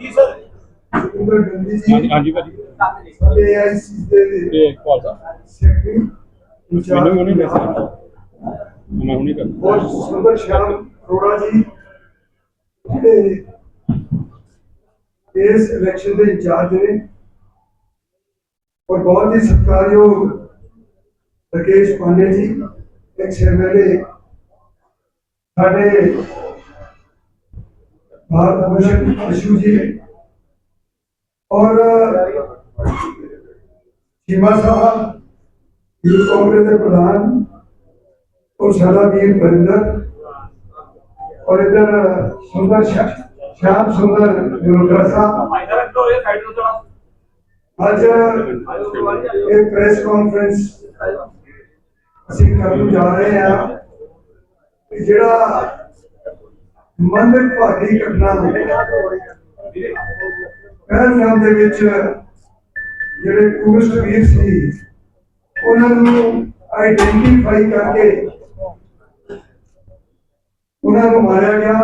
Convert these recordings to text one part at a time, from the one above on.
ਜੀ ਸਰ? ਸੁਰਿੰਦਰ ਗਾਂਧੀ ਹਾਂਜੀ ਜੀ। ਹਾਂਜੀ ਭਾਜੀ। ਏਆਈਸੀ ਦੇ ਇਹ ਕਾਲ ਦਾ ਸੈਕਟਰੀ। ਮੈਨੂੰ ਹੁਣੇ ਮੈਸੇਜ ਮੈਂ ਹੁਣੇ ਕਰਦਾ ਔਰ ਸੁੰਦਰ ਸ਼ਾਮ ਅਰੋੜਾ ਜੀ। ਜਿਹੜੇ ਇਸ ਇਲੈਕਸ਼ਨ ਦੇ ਇੰਚਾਰਜ ਨੇ ਔਰ ਬਹੁਤ ਹੀ ਸਤਿਕਾਰਯੋਗ ਰਕੇਸ਼ ਪਾਂਡੇ ਜੀ ਐਕਸ ਐਮਐਲਏ ਸਾਡੇ ਭਾਰਤ ਭੂਸ਼ਣ ਅਸ਼ੂ ਜੀ ਔਰ ਚੀਮਾ ਸਾਹਿਬ ਯੂਥ ਕਾਂਗਰਸ ਦੇ ਪ੍ਰਧਾਨ ਔਰ ਸਾਡਾ ਵੀਰ ਬਰਿੰਦਰ ਔਰ ਇਧਰ ਸੁੰਦਰ ਸ਼ਾ- ਸ਼ਾਮ ਸੁੰਦਰ ਗੁਰੂਗਰਾ ਸਾਹਿਬ ਭਾਈ ਸਾਹਿਬ ਤੋਂ ਇਹ ਸਾਈਡ ਨੂੰ ਚਲਾ ਅੱਜ ਇਹ ਪ੍ਰੈਸ ਕਾਨਫਰੰਸ ਅਸੀਂ ਕਰਨ ਨੂੰ ਜਾ ਰਹੇ ਹਾਂ ਕਿ ਜਿਹੜਾ ਮੰਦਰ ਭਾਗੀ ਘਟਨਾ ਹੋਈ। ਪਹਿਲਗਾਮ ਦੇ ਵਿੱਚ ਜਿਹੜੇ ਟੂਰਿਸਟ ਵੀਰ ਸੀ, ਉਹਨਾਂ ਨੂੰ ਆਈਡੈਂਟੀਫਾਈ ਕਰਕੇ ਉਹਨਾਂ ਨੂੰ ਮਾਰਿਆ ਗਿਆ।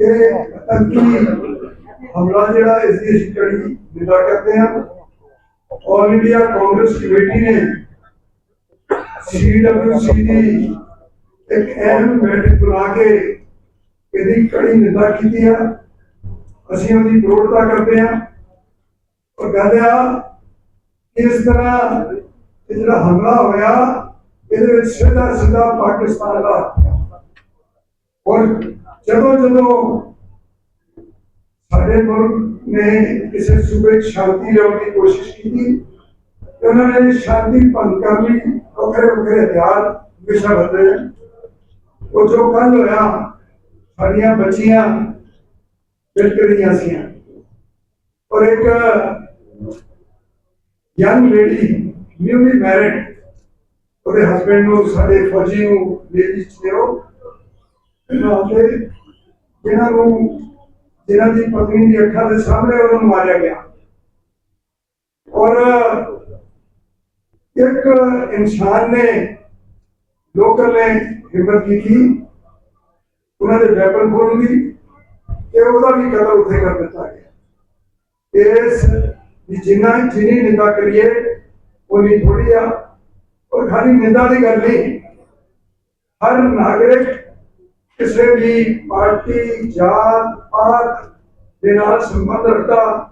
ਇਹ ਅਤੰਕੀ ਹਮਲਾ ਜਿਹੜਾ ਇਸ ਦੀ ਅਸੀਂ ਕੜੀ ਨਿੰਦਾ ਕਰਦੇ ਹਾਂ ਆਲ ਇੰਡੀਆ ਕਾਂਗਰਸ ਕਮੇਟੀ ਨੇ ਸੀਡਬਲਯੂਸੀ ਦੀ ਇੱਕ ਅਹਿਮ ਬੈਠਕ ਬੁਲਾ ਕੇ ਇਹਦੀ ਕੜੀ ਨਿੰਦਾ ਕੀਤੀ ਆ। ਅਸੀਂ ਉਹਦੀ ਵਿਰੋਧਤਾ ਕਰਦੇ ਹਾਂ ਔਰ ਕਹਿੰਦੇ ਆ ਇਸ ਤਰ੍ਹਾਂ ਇਹ ਜਿਹੜਾ ਹਮਲਾ ਹੋਇਆ, ਇਹਦੇ ਵਿੱਚ ਸਿੱਧਾ ਸਿੱਧਾ ਪਾਕਿਸਤਾਨ ਦਾ ਔਰ ਜਦੋਂ ਜਦੋਂ ਸਾਡੇ ਮੁਲਕ ਨੇ ਕਿਸੇ ਸੂਬੇ 'ਚ ਸ਼ਾਂਤੀ ਲਿਆਉਣ ਦੀ ਕੋਸ਼ਿਸ਼ ਕੀਤੀ, ਤੇ ਉਹਨਾਂ ਨੇ ਸ਼ਾਂਤੀ ਭੰਗ ਕਰਨ ਲਈ ਵੱਖਰੇ ਵੱਖਰੇ ਹਥਿਆਰ ਵਿਸ਼ਾ ਵਰਤੇ ਉਹ ਜੋ ਕੱਲ ਹੋਇਆ ਸਾਡੀਆਂ ਬੱਚੀਆਂ ਬਿਲਕ ਰਹੀਆਂ ਸੀ ਔਰ ਇੱਕ ਯੰਗ ਲੇਡੀ ਨਿਊਲੀ ਮੈਰਿਡ ਉਹਦੇ ਹਸਬੰਡ ਨੂੰ ਸਾਡੇ ਫੌਜੀ ਨੂੰ ਲੇਡੀ ਚ ਦਿਓ ਇਹਨਾਂ ਦੇ ਜਿਨ੍ਹਾਂ ਨੂੰ ਜਿਨ੍ਹਾਂ ਦੀ ਪਤਨੀ ਦੀ ਅੱਖਾਂ ਦੇ ਸਾਹਮਣੇ ਉਹਨਾਂ ਨੂੰ ਮਾਰਿਆ ਗਿਆ। ਔਰ ਇੱਕ ਇਨਸਾਨ ਨੇ, ਲੋਕਲ ਨੇ ਹਿੰਮਤ ਕੀਤੀ। ਉਹਨਾਂ ਦੇ ਵੈਪਨ ਖੋਲ੍ਹਣ ਦੀ ਤੇ ਉਹਦਾ ਵੀ ਕਤਲ ਉੱਥੇ ਕਰ ਦਿੱਤਾ ਗਿਆ। ਇਸ ਦੀ ਜਿੰਨਾ ਜਿੰਨੀ ਨਿੰਦਾ ਕਰੀਏ ਉਨੀ ਥੋੜੀ ਆ ਔਰ ਖਾਲੀ ਨਿੰਦਾ ਦੀ ਗੱਲ ਨਹੀਂ। ਹਰ ਨਾਗਰਿਕ ਕਿਸੇ ਵੀ ਪਾਰਟੀ, ਜਾਤ, ਪਾਤ ਦੇ ਨਾਲ ਸੰਬੰਧ ਰੱਖਦਾ,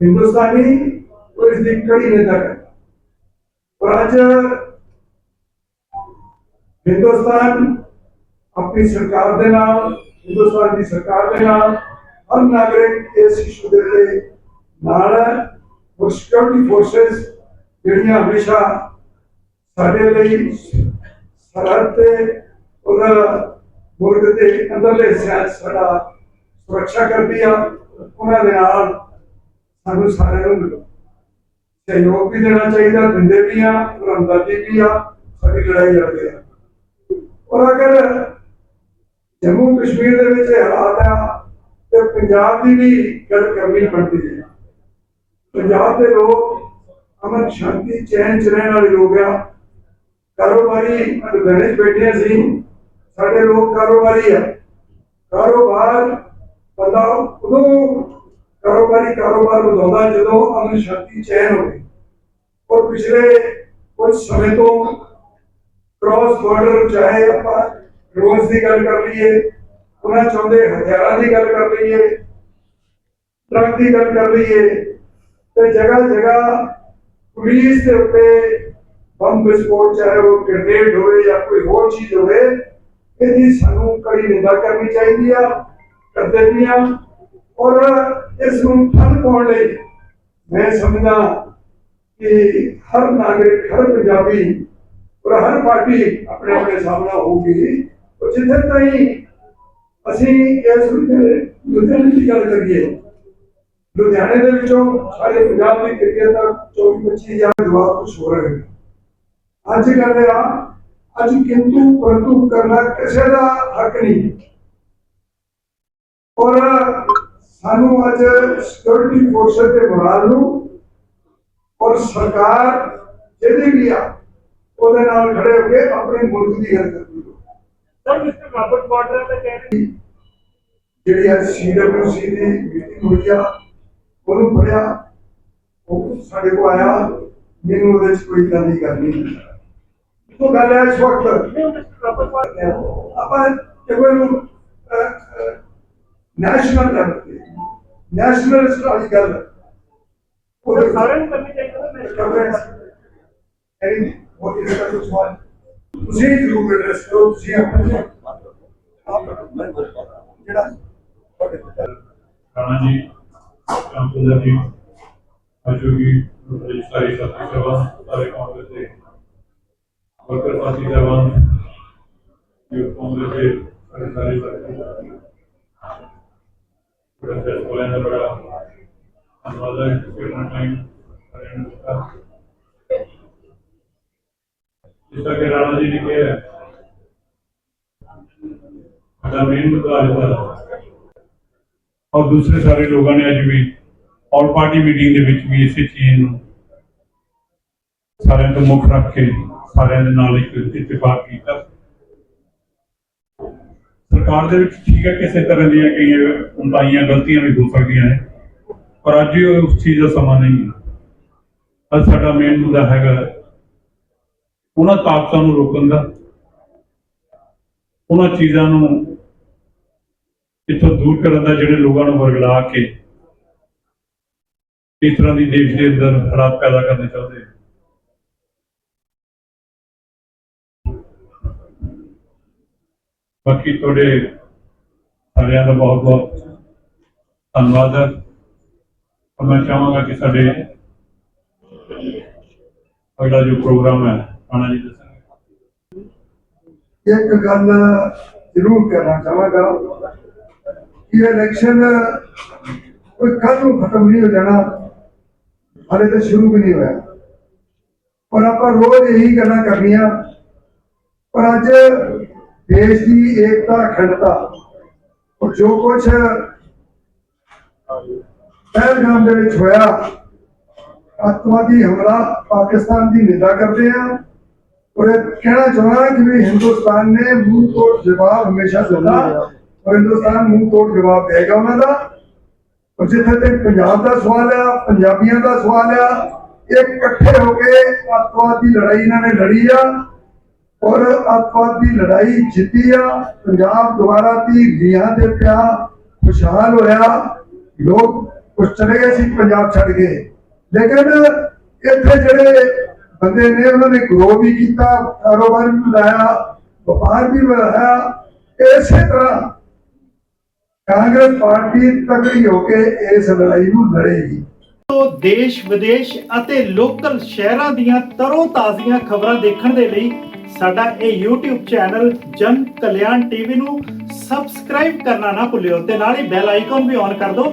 ਹਿੰਦੁਸਤਾਨੀ ਉਹ ਇਸ ਦੀ ਕੜੀ ਨਿੰਦਾ ਕਰਦਾ। ਪਰ ਅੱਜ ਹਿੰਦੁਸਤਾਨ ਆਪਣੀ ਸਰਕਾਰ ਦੇ ਨਾਲ, ਹਿੰਦੁਸਤਾਨ ਦੀ ਸਰਕਾਰ ਦੇ ਨਾਲ, ਹਰ ਨਾਗਰਿਕ ਇਸ ਇਸ਼ੂ ਦੇ ਉੱਤੇ ਨਾਲ ਹੈ। ਸਿਕਿਉਰਿਟੀ ਫੋਰਸਸ ਜਿਹੜੀਆਂ ਹਮੇਸ਼ਾ ਸਾਡੇ ਲਈ ਸਰਹੱਦ ਤੇ ਔਰ ਮੁਲਕ ਦੇ ਅੰਦਰਲੇ ਹਿੱਸਿਆਂ ਸਾਡਾ ਸੁਰੱਖਿਆ ਕਰਦੀ ਆ ਉਹਨਾਂ ਦੇ ਨਾਲ ਸਾਨੂੰ ਸਾਰਿਆਂ ਨੂੰ ਸਹਿਯੋਗ ਵੀ ਦੇਣਾ ਚਾਹੀਦਾ, ਦਿੰਦੇ ਵੀ ਆ, ਔਰ ਹਮਦਰਦੀ ਵੀ ਆ, ਸਾਡੀ ਲੜਾਈ ਲੜਦੇ ਆ। ਔਰ ਅਗਰ ਜੰਮੂ ਕਸ਼ਮੀਰ ਦੇ ਵਿੱਚ ਹਾਲਾਤ ਆ ਤੇ ਪੰਜਾਬ ਦੀ ਵੀ ਗੱਲ ਕਰਨੀ ਬਣਦੀ ਹੈ। ਪੰਜਾਬ ਦੇ ਲੋਕ ਅਮਨ ਸ਼ਾਂਤੀ, ਚੈਨ ਚ ਰਹਿਣ ਵਾਲੇ ਲੋਕ ਆ। ਕਾਰੋਬਾਰੀ ਲੁਧਿਆਣੇ ਬੈਠੇ ਸੀ। ਸਾਡੇ ਲੋਕ ਕਾਰੋਬਾਰੀ ਆ। ਕਾਰੋਬਾਰ ਬੰਦਾ ਉਦੋਂ ਕਾਰੋਬਾਰੀ ਕਾਰੋਬਾਰ ਵਧਾਉਂਦਾ ਜਦੋਂ ਅਮਨ ਸ਼ਾਂਤੀ, ਚੈਨ ਹੋਵੇ। ਔਰ ਪਿਛਲੇ ਕੁਝ ਸਮੇਂ ਤੋਂ ਕ੍ਰਾਸ ਬਾਰਡਰ ਚਾਹੇ ਆਪਾਂ ਰੋਜ਼ ਦੀ ਗੱਲ ਕਰ ਲਈਏ, ਉਹਨਾਂ ਚਾਹੁੰਦੇ ਹਥਿਆਰਾਂ ਦੀ ਗੱਲ ਕਰ ਲਈਏ, ਟਰੱਕ ਦੀ ਗੱਲ ਕਰ ਲਈਏ, ਤੇ ਜਗ੍ਹਾ ਜਗ੍ਹਾ ਪੁਲਿਸ ਦੇ ਉੱਤੇ ਬੰਬ ਵਿਸਫੋਟ, ਚਾਹੇ ਉਹ ਗ੍ਰੇਨੇਡ ਹੋਵੇ ਜਾਂ ਕੋਈ ਹੋਰ ਚੀਜ਼ ਹੋਵੇ, ਇਹਦੀ ਸਾਨੂੰ ਕੜੀ ਨਿੰਦਾ ਕਰਨੀ ਚਾਹੀਦੀ ਆ ਕਰਦੇ ਵੀ ਆ, ਔਰ ਇਸ ਨੂੰ ਠੱਲ ਪਾਉਣ ਲਈ ਮੈਂ ਸਮਝਦਾ ਕਿ ਹਰ ਨਾਗਰਿਕ, ਹਰ ਪੰਜਾਬੀ ਔਰ ਹਰ ਪਾਰਟੀ ਆਪਣੇ ਆਪਣੇ ਸਾਹਮਣੇ ਹੋਊਗੀ। ਔਰ ਜਿੱਥੇ ਤਾਈਂ ਅਸੀਂ ਇਸ ਲੁਧਿਆਣੇ ਦੀ ਗੱਲ ਕਰੀਏ, ਲੁਧਿਆਣੇ ਦੇ ਵਿੱਚੋਂ ਸਾਰੇ ਪੰਜਾਬ ਦੀ ਕ੍ਰਿਕਟ ਦਾ 24 25 ਹਜ਼ਾਰ ਜਵਾਬ ਕੁਝ ਹੋ। ਰਹੇ ਅੱਜ ਗੱਲ ਆ, ਅੱਜ ਕਿੰਤੂ ਪਰੰਤੂ ਕਰਨਾ ਕਿਸੇ ਦਾ ਹੱਕ ਨਹੀਂ। ਔਰ ਸਾਨੂੰ ਅੱਜ ਸਿਕਿਉਰਿਟੀ ਫੋਰਸਸ ਦੇ ਮੋਰਾਲ ਨੂੰ ਔਰ ਸਰਕਾਰ ਜਿਹਦੀ ਵੀ ਆ, ਉਹਦੇ ਨਾਲ ਖੜੇ ਹੋ ਕੇ ਆਪਣੇ ਮੁਲਕ ਦੀ ਗੱਲ ਕਰ ਸਰ ਮਿਸਟਰ ਰਾਬਰਟ ਵਾਡਰਾ ਤਾਂ ਕਹਿ ਰਹੇ ਜਿਹੜੀ ਹੈ ਸੀਡਬਲਯੂਸੀ ਦੀ ਮੀਟਿੰਗ ਹੋਈ ਆ ਉਹਨੂੰ ਪੜਿਆ ਉਹ ਸਾਡੇ ਕੋਲ ਆਇਆ ਮੈਨੂੰ ਉਹਦੇ ਵਿੱਚ ਕੋਈ ਗੱਲ ਨਹੀਂ ਕਰਨੀ ਉਹ ਗੱਲ ਹੈ ਇਸ ਵਕਤ। ਆਪਾਂ ਜਦੋਂ ਇਹਨੂੰ ਨੈਸ਼ਨਲ ਲੈਵਲ ਤੇ ਨੈਸ਼ਨਲ ਵਾਲੀ ਗੱਲ ਉਹਦੇ ਸਾਰਿਆਂ ਨੂੰ ਕਰਨੀ ਚਾਹੀਦੀ ਹੈ ਨਾ ਕਰ ਰਹੇ ਹਾਂ ਐਨੀ ਉਹ ਇਸ ਦਾ ਸਵਾਲ? ਤੁਸੀਂ ਜ਼ਰੂਰ ਐਡਰੈਸ ਕਰੋ, ਤੁਸੀਂ ਆਪਣੇ ਜਿਹੜਾ ਰਾਣਾ ਜੀ ਰਾਮਚੰਦਰ ਜੀ, ਅਸ਼ੋਕੀ ਸਾਰੇ ਸਾਥੀ ਸਭਾ ਸਾਰੇ ਕਾਂਗਰਸ ਦੇ ਵਰਕਰ ਸਾਥੀ ਸਭਾ ਯੂਥ ਕਾਂਗਰਸ ਦੇ ਸਾਰੇ ਸਾਰੇ ਸਾਥੀ। ਬੜਾ ਫੈਸ ਦਾ ਬੜਾ ਧੰਨਵਾਦ ਹੈ ਕਿਰਨ ਟਾਈਮ ਸਾਰਿਆਂ ਨੂੰ ਜਿਸ ਤਰ੍ਹਾਂ ਕਿ ਰਾਣਾ ਜੀ ਨੇ ਕਿਹਾ ਸਾਡਾ ਮੇਨ ਮੁੱਦਾ ਅੱਜ ਦਾ ਔਰ ਦੂਸਰੇ ਸਾਰੇ ਲੋਕਾਂ ਨੇ ਅੱਜ ਵੀ, ਔਰ ਪਾਰਟੀ ਮੀਟਿੰਗ ਦੇ ਵਿੱਚ ਵੀ ਇਸੇ ਚੀਜ਼ ਨੂੰ ਸਾਰਿਆਂ ਤੋਂ ਮੁੱਖ ਰੱਖ ਕੇ ਸਾਰਿਆਂ ਦੇ ਨਾਲ ਇੱਕ ਇਤਫਾਕ ਕੀਤਾ। ਸਰਕਾਰ ਦੇ ਵਿੱਚ ਠੀਕ ਹੈ, ਕਿਸੇ ਤਰ੍ਹਾਂ ਦੀਆਂ ਕਈਆਂ ਉਨਤਾਈਆਂ ਗਲਤੀਆਂ ਵੀ ਹੋ ਸਕਦੀਆਂ ਨੇ, ਪਰ ਅੱਜ ਇਹ ਉਸ ਚੀਜ਼ ਦਾ ਸਮਾਂ ਨਹੀਂ ਹੈ। ਅੱਜ ਸਾਡਾ ਮੇਨ ਮੁੱਦਾ ਹੈਗਾ ਉਹਨਾਂ ਤਾਕਤਾਂ ਨੂੰ ਰੋਕਣ ਦਾ, ਉਹਨਾਂ ਚੀਜ਼ਾਂ ਨੂੰ ਇੱਥੋਂ ਦੂਰ ਕਰਨ ਦਾ ਜਿਹੜੇ ਲੋਕਾਂ ਨੂੰ ਵਰਗਲਾ ਕੇ ਇਸ ਤਰ੍ਹਾਂ ਦੀ ਦੇਸ਼ ਦੇ ਅੰਦਰ ਹਾਲਾਤ ਪੈਦਾ ਕਰਨੇ ਚਾਹੁੰਦੇ ਬਾਕੀ ਤੁਹਾਡੇ ਸਾਰਿਆਂ ਦਾ ਬਹੁਤ ਬਹੁਤ ਧੰਨਵਾਦ ਹੈ। ਮੈਂ ਚਾਹਾਂਗਾ ਕਿ ਸਾਡੇ ਅਗਲਾ ਜੋ ਪ੍ਰੋਗਰਾਮ ਹੈ ਆਣਾ ਜੀ ਦੱਸਣਗੇ ਇੱਕ ਗੱਲ ਜ਼ਰੂਰ ਕਰਨਾ ਚਾਹਾਂਗਾ ਕਿ ਇਲੈਕਸ਼ਨ ਕੋਈ ਕੱਲ ਨੂੰ ਖਤਮ ਨਹੀਂ ਹੋ ਜਾਣਾ, ਹਾਲੇ ਤਾਂ ਸ਼ੁਰੂ ਵੀ ਨਹੀਂ ਹੋਇਆ। ਪਰ ਆਪਾਂ ਰੋਜ਼ ਇਹੀ ਗੱਲਾਂ ਕਰਨੀਆਂ, ਪਰ ਅੱਜ ਦੇਸ਼ ਦੀ ਏਕਤਾ, ਅਖੰਡਤਾ ਔਰ ਜੋ ਕੁਝ ਪਹਿਲਗਾਮ ਦੇ ਵਿੱਚ ਹੋਇਆ, ਅੱਤਵਾਦੀ ਹਮਲਾ ਪਾਕਿਸਤਾਨ ਦੀ ਨਿੰਦਾ ਕਰਦੇ ਆ। ਔਰ ਇਹ ਕਹਿਣਾ ਚਾਹੁੰਦਾ ਕਿ ਵੀ ਹਿੰਦੁਸਤਾਨ ਨੇ ਮੂੰਹ ਤੋੜ ਜਵਾਬ ਹਮੇਸ਼ਾ ਦਿੱਤਾ ਔਰ ਹਿੰਦੁਸਤਾਨ ਮੂੰਹ ਜਵਾਬ ਦੇਗਾ ਉਹਨਾਂ ਦਾ। ਔਰ ਜਿੱਥੇ ਤੇ ਪੰਜਾਬ ਦਾ ਸਵਾਲ ਆ, ਪੰਜਾਬੀਆਂ ਦਾ ਸਵਾਲ ਆ, ਇਹ ਇਕੱਠੇ ਹੋ ਕੇ ਅੱਤਵਾਦ ਦੀ ਲੜਾਈ ਇਹਨਾਂ ਨੇ ਲੜੀ ਆ। ਔਰ ਅੱਤਵਾਦ ਦੀ ਲੜਾਈ ਜਿੱਤੀ ਆ। ਪੰਜਾਬ ਦੁਆਰਾ ਤੀ ਲੀਹਾਂ ਤੇ ਪਿਆ ਖੁਸ਼ਹਾਲ ਹੋਇਆ। ਲੋਕ ਕੁਛ ਚਲੇ ਗਏ ਸੀ, ਪੰਜਾਬ ਛੱਡ ਕੇ ਲੇਕਿਨ ਇੱਥੇ ਜਿਹੜੇ ਬੰਦੇ ਨੇ ਉਹਨਾਂ ਨੇ ਗਰੋ ਵੀ ਕੀਤਾ, ਕਾਰੋਬਾਰ ਵੀ ਵਧਾਇਆ ਵਪਾਰ ਵੀ ਵਧਾਇਆ ਇਸੇ ਤਰ੍ਹਾਂ ਕਾਂਗਰਸ ਪਾਰਟੀ ਤਕੜੀ ਹੋ ਕੇ ਇਸ ਲੜਾਈ ਨੂੰ ਲੜੇਗੀ। ਤੋਂ ਦੇਸ਼, ਵਿਦੇਸ਼ ਅਤੇ ਲੋਕਲ ਸ਼ਹਿਰਾਂ ਦੀਆਂ ਤਰੋ ਤਾਜ਼ੀਆਂ ਖਬਰਾਂ ਦੇਖਣ ਦੇ ਲਈ ਸਾਡਾ ਇਹ YouTube ਚੈਨਲ ਜਨ ਕਲਿਆਣ ਟੀਵੀ ਨੂੰ ਸਬਸਕ੍ਰਾਈਬ ਕਰਨਾ ਨਾ ਭੁੱਲਿਓ ਤੇ ਨਾਲ ਹੀ ਬੈਲ ਆਈਕਨ ਵੀ ਔਨ ਕਰ ਦਿਓ